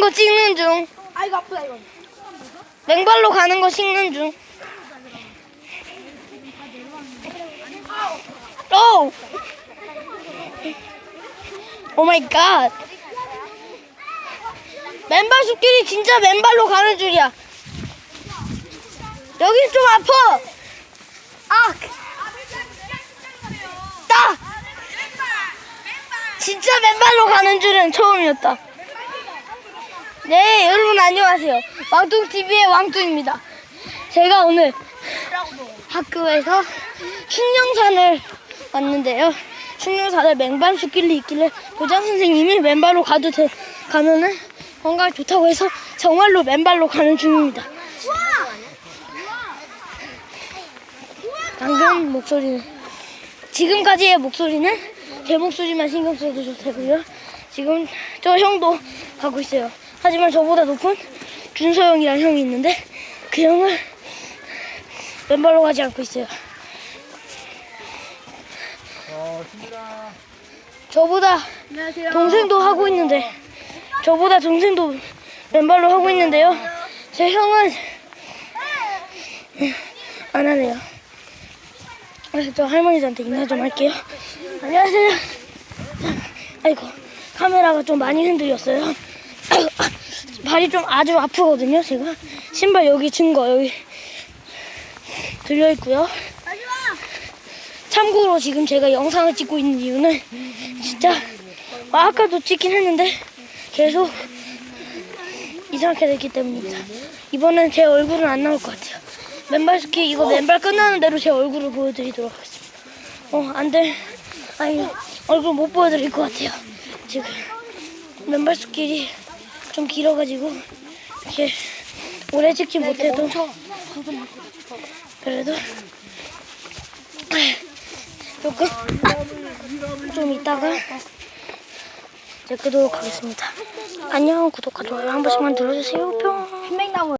거 찍는 중. 아 이거 아프다 이거. 맨발로 가는 거 찍는 중. 오! 오 마이 갓. 맨발 숲길이 진짜 맨발로 가는 줄이야. 여기 좀 아파. 아! 따! 진짜 맨발로 가는 줄은 처음이었다. 네, 여러분 안녕하세요. 왕뚱TV의 왕뚱입니다. 제가 오늘 학교에서 춘령산을 왔는데요. 춘령산에 맨발 숲길이 있길래 교장 선생님이 맨발로 가도 돼, 가면은 건강 좋다고 해서 정말로 맨발로 가는 중입니다. 방금 목소리는 지금까지의 목소리는 제 목소리만 신경 써도 되고요. 지금 저 형도 가고 있어요. 하지만 저보다 높은 준서 형이라는 형이 있는데 그 형은 맨발로 가지 않고 있어요. 저보다 안녕하세요. 동생도 하고 있는데 저보다 동생도 맨발로 하고 있는데요. 제 형은 안 하네요. 저 할머니들한테 인사 좀 할게요. 안녕하세요. 아이고 카메라가 좀 많이 흔들렸어요. 발이 좀 아주 아프거든요. 제가 신발 여기 증거 여기 들려 있고요. 참고로 지금 제가 영상을 찍고 있는 이유는 진짜 아, 아까도 찍긴 했는데 계속 이상하게 됐기 때문입니다. 이번엔 제 얼굴은 안 나올 것 같아요. 맨발 스키 이거 맨발 끝나는 대로 제 얼굴을 보여드리도록 하겠습니다. 어, 안 돼. 아니, 얼굴 못 보여드릴 것 같아요. 지금 맨발 스킬이 좀 길어가지고 이렇게 오래 찍지 못해도 그래도 조금 좀 이따가 이제 끄도록 하겠습니다. 안녕 구독과 좋아요 한 번씩만 눌러주세요. 뿅. 흰맥나무.